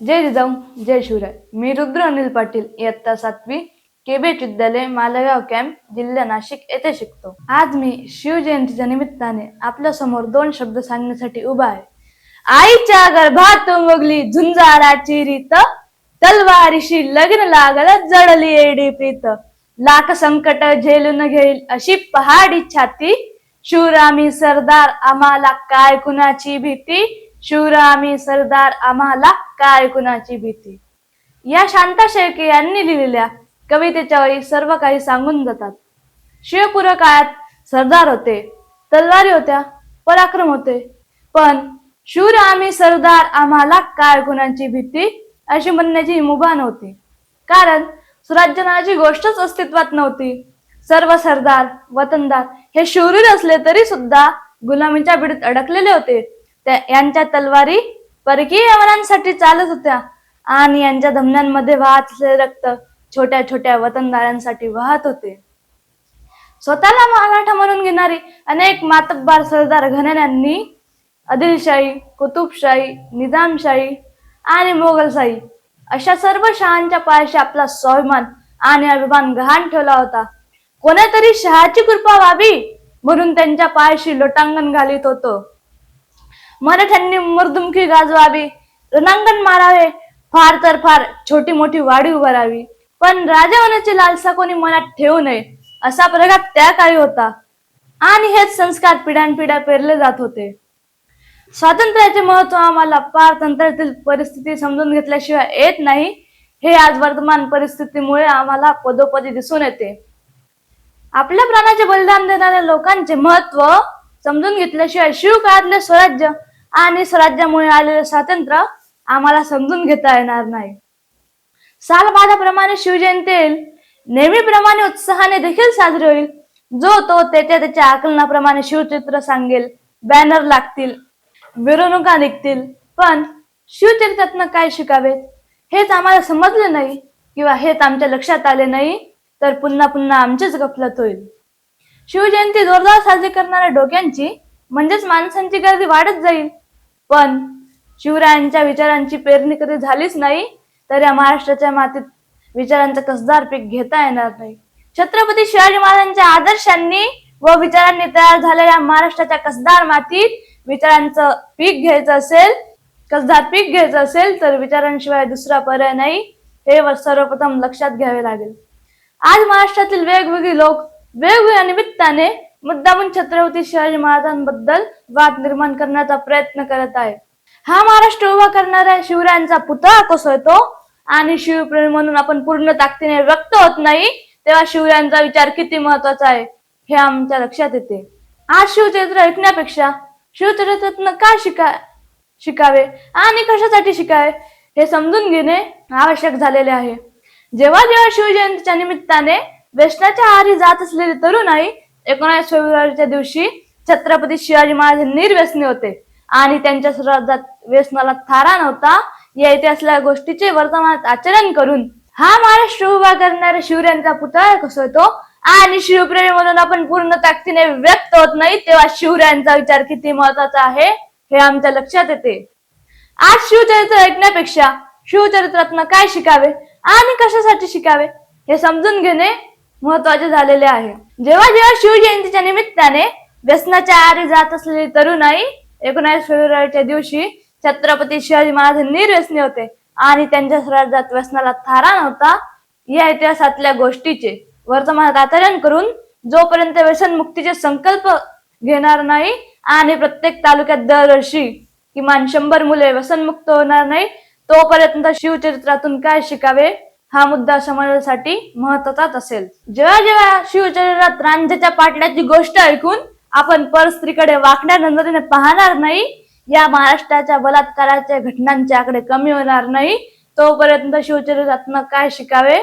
जय जिजाऊ जय शिवराय. मी रुद्र अनिल पाटील. इयत्ता सातवी केबेट विद्यालय मालेगाव कॅम्प जिल्हा नाशिक येथे शिकतो. आज मी शिवजयंतीच्या निमित्ताने आपल्यासमोर दोन शब्द सांगण्यासाठी उभा आहे. आईच्या गर्भात वगली झुंजाराची रीत तलवारीशी लग्न लागल जडली एडी प्रीत. लाख संकट झेलून घेईल अशी पहाडी छाती. शूर आम्ही सरदार आम्हाला काय कुणाची भीती? शूर आम्ही सरदार आम्हाला काय कुणाची भीती? या शांता शेळके यांनी लिहिलेल्या कवितेच्या वेळी सर्व काही सांगून जातात. शिवपूर्व काळात सरदार होते तलवारी होत्या पराक्रम होते. पण शूर आम्ही सरदार आम्हाला काय कुणाची भीती? अशी म्हणण्याची मुभा नव्हती. कारण स्वराज्य नावाची गोष्टच अस्तित्वात नव्हती. सर्व सरदार वतनदार हे शूरीर असले तरी सुद्धा गुलामीच्या बिडीत अडकलेले होते. यांच्या तलवारी परकीय यवनांसाठी चालत होत्या. आणि यांच्या धमन्यांमध्ये वाहत असलेले रक्त छोट्या छोट्या वतनदारांसाठी वाहत होते. स्वतःला मराठा म्हणून घेणारी अनेक मातब्बार सरदार घराण्यांनी आदिलशाही कुतुबशाही निजामशाही आणि मोगलशाही अशा सर्व शहांच्या पायाशी आपला स्वाभिमान आणि अभिमान गहाण ठेवला होता. कोणातरी शहाची कृपा व्हावी म्हणून त्यांच्या पायाशी लोटांगण घालीत होतो. मराठ्यांनी मर्दुमकी गाजवावी. रणांगण मारावे. फार तर फार छोटी मोठी वाडी उभारावी पण राजा होण्याची लालसा कोणी मनात ठेवू नये असा प्रघात त्या काळी होता. आणि हेच संस्कार पिढ्यानपिढ्या पेरले जात होते. स्वातंत्र्याचे महत्त्व आम्हाला पारतंत्र्यातील परिस्थिती समजून घेतल्याशिवाय येत नाही. हे आज वर्तमान परिस्थितीमुळे आम्हाला पदोपदी दिसून येते. आपल्या प्राणाचे बलिदान देणाऱ्या लोकांचे महत्त्व समजून घेतल्याशिवाय शिवकाळातले स्वराज्य आणि स्वराज्यामुळे आलेले स्वातंत्र्य आम्हाला समजून घेता येणार नाही. सालबाधाप्रमाणे शिवजयंती येईल नेहमीप्रमाणे उत्साहाने देखील साजरी होईल. जो तो त्याच्या त्याच्या आकलनाप्रमाणे शिवचित्र सांगेल बॅनर लागतील मिरवणुका निघतील. पण शिवचरित्रातनं काय शिकावेत हेच आम्हाला समजले नाही किंवा हेच आमच्या लक्षात आले नाही तर पुन्हा पुन्हा आमचीच गफलत होईल. शिवजयंती जोरदार साजरी करणाऱ्या डोक्यांची म्हणजेच माणसांची गर्दी वाढत जाईल. पण शिवरायांच्या विचारांची पेरणी कधी झालीच नाही तर या महाराष्ट्राच्या मातीत विचारांचं कसदार पीक घेता येणार नाही. छत्रपती शिवाजी महाराजांच्या आदर्शांनी व विचारांनी तयार झालेल्या महाराष्ट्राच्या कसदार मातीत विचारांचं पीक घ्यायचं असेल कसदार पीक घ्यायचं असेल तर विचारांशिवाय दुसरा पर्याय नाही हे सर्वप्रथम लक्षात घ्यावे लागेल. आज महाराष्ट्रातील वेगवेगळे लोक वेगवेगळ्या निमित्ताने मुद्दामून छत्रपती शिवाजी महाराजांबद्दल वाद निर्माण करण्याचा प्रयत्न करत आहे. हा महाराष्ट्र उभा करणाऱ्या शिवरायांचा पुतळा कोसळतो आणि शिवप्रेम म्हणून आपण पूर्ण ताकदीने व्यक्त होत नाही तेव्हा शिवरायांचा विचार किती महत्त्वाचा आहे हे आमच्या लक्षात येते. आज शिवचरित्र ऐकण्यापेक्षा शिवचरित्रातनं काय शिका शिकावे आणि कशासाठी शिकावे हे समजून घेणे आवश्यक झालेले आहे. जेव्हा जेव्हा शिवजयंतीच्या निमित्ताने व्यसनाच्या आहारी जात असलेले तरुणाई एकोणीस फेब्रुवारीच्या दिवशी छत्रपती शिवाजी महाराज निर्व्यसनी होते. आणि त्यांच्या स्वराज्यात व्यसनाला थारा नव्हता. या इथे गोष्टीचे वर्तमानात आचरण करून हा महाराष्ट्र उभा करणाऱ्या शिवरायांचा पुतळा कोसळतो. आणि शिवप्रेमी म्हणून आपण पूर्ण ताकदीने व्यक्त होत नाही तेव्हा शिवरायांचा विचार किती महत्त्वाचा आहे हे आमच्या लक्षात येते. आज शिवचरित्र ऐकण्यापेक्षा शिवचरित्रातनं काय शिकावे आणि कशासाठी शिकावे हे समजून घेणे महत्त्वाचे झालेले आहे. जेव्हा जेव्हा शिवजयंतीच्या निमित्ताने व्यसनाच्या आरी जात असलेली तरुणाई एकोणास फेब्रुवारीच्या दिवशी छत्रपती शिवाजी महाराज हे निर्व्यसनी होते आणि त्यांच्या स्वराज्यात व्यसनाला थारा नव्हता. या इतिहासातल्या गोष्टीचे वर्तमानात आचरण करून जोपर्यंत व्यसन मुक्तीचे संकल्प घेणार नाही आणि प्रत्येक तालुक्यात दरवर्षी किमान शंभर मुले व्यसनमुक्त होणार नाही तोपर्यंत शिवचरित्रातून काय शिकावे? हा मुद्दा समाजासाठी महत्वाचाच असेल. जेव्हा जेव्हा शिवचरित्रात रांझ्याच्या पाटल्याची गोष्ट ऐकून आपण परस्त्रीकडे वाकण्या नजरेने पाहणार नाही या महाराष्ट्राच्या बलात्काराच्या घटनांचे आकडे कमी होणार नाही तोपर्यंत शिवचरित्रातनं काय शिकावे?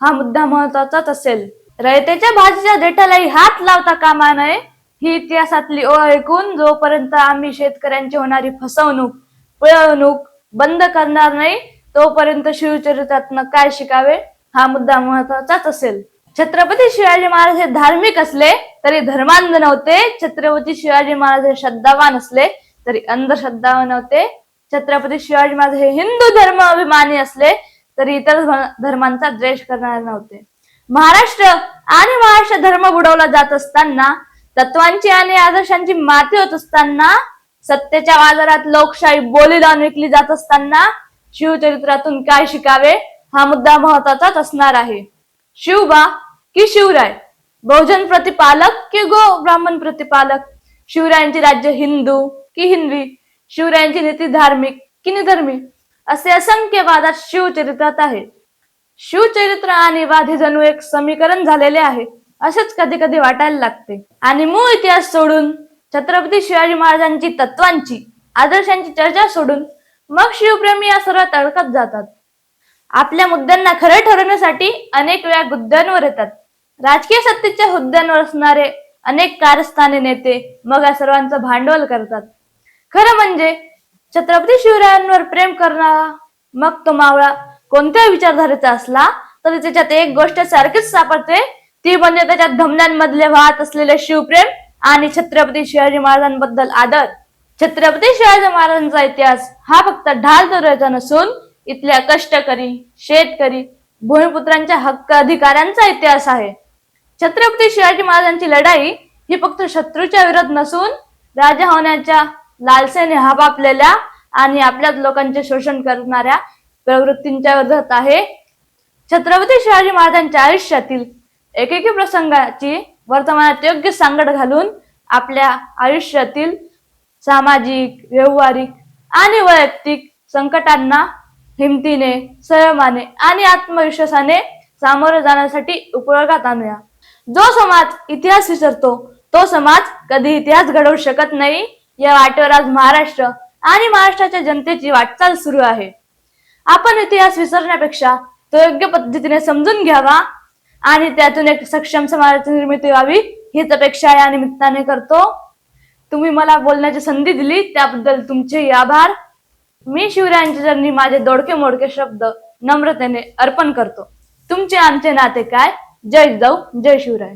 हा मुद्दा महत्वाचाच असेल. रयतेच्या भाजीच्या देठालाही हात लावता कामा नये ही इतिहासातली ओळ ऐकून जोपर्यंत आम्ही शेतकऱ्यांची होणारी फसवणूक पिळवणूक बंद करणार नाही तोपर्यंत शिवचरित्रातनं काय शिकावे? हा मुद्दा महत्वाचाच असेल. छत्रपती शिवाजी महाराज हे धार्मिक असले तरी धर्मांध नव्हते. छत्रपती शिवाजी महाराज हे श्रद्धावान असले तरी अंधश्रद्धावान नव्हते. छत्रपती शिवाजी महाराज हे हिंदू धर्म अभिमानी असले तरी इतर धर्मांचा द्वेष करणारे नव्हते. महाराष्ट्र आणि महाराष्ट्र धर्म बुडवला जात असताना तत्वांची आणि आदर्शांची माती होत असताना सत्तेच्या बाजारात लोकशाही बोली लावून विकली जात असताना शिवचरित्रातून काय शिकावे? हा मुद्दा महत्वाचाच असणार आहे. शिवबा की शिवराय? बहुजन प्रतिपालक की गो ब्राह्मण प्रतिपालक? शिवरायांचे राज्य हिंदू की हिंदवी? शिवरायांची नीती धार्मिक की निधर्मी? असे असंख्य वादात शिवचरित्रात आहे. शिवचरित्र आणि वाद हे जणू एक समीकरण झालेले आहे. असेच कधी कधी वाटायला लागते. आणि मूळ इतिहास सोडून छत्रपती शिवाजी महाराजांची तत्वांची आदर्शांची चर्चा सोडून मग शिवप्रेमी या सर्वात अडकत जातात. आपल्या मुद्द्यांना खरं ठरवण्यासाठी अनेक वेळा गुद्द्यांवर येतात. राजकीय सत्तेच्या हुद्द्यांवर असणारे अनेक कारस्थाने नेते मग या सर्वांचं भांडवल करतात. खरं म्हणजे छत्रपती शिवरायांवर प्रेम करणारा मग तो मावळा कोणत्या विचारधारेचा असला तरी त्याच्यात एक गोष्ट सारखीच सापडते. ती म्हणजे त्याच्यात धमन्यांमधले वाहत असलेले शिवप्रेम आणि छत्रपती शिवाजी महाराजांबद्दल आदर. छत्रपती शिवाजी महाराजांचा इतिहास हा फक्त ढाल तोरायचा नसून इथल्या कष्टकरी शेतकरी भूमिपुत्रांच्या हक्क अधिकाऱ्यांचा इतिहास आहे. छत्रपती शिवाजी महाराजांची लढाई ही फक्त शत्रूच्या विरोध नसून राजा होण्याच्या लालसेने हापापलेल्या आणि आपल्याच लोकांचे शोषण करणाऱ्या प्रवृत्तींच्या विरोधात आहे. छत्रपती शिवाजी महाराजांच्या आयुष्यातील एकेकी प्रसंगाची वर्तमानात योग्य सांगड घालून आपल्या आयुष्यातील सामाजिक व्यवहारिक आणि वैयक्तिक संकटांना हिमतीने संयमाने आणि आत्मविश्वासाने सामोरे जाण्यासाठी उपयोगात आणूया. जो समाज इतिहास विसरतो तो समाज कधी इतिहास घडवू शकत नाही या वाटेवर आज महाराष्ट्र आणि महाराष्ट्राच्या जनतेची वाटचाल सुरू आहे. आपण इतिहास विसरण्यापेक्षा तो योग्य पद्धतीने समजून घ्यावा आणि त्यातून एक सक्षम समाजाची निर्मिती व्हावी हीच अपेक्षा या निमित्ताने करतो. तुम्ही मला बोलण्याची संधी दिली त्याबद्दल तुमचे आभार. मी शिवरायांच्या चरणी माझे दोडके मोडके शब्द नम्रतेने अर्पण करतो. तुमचे आमचे नाते काय? जय जाऊ जय शिवराय.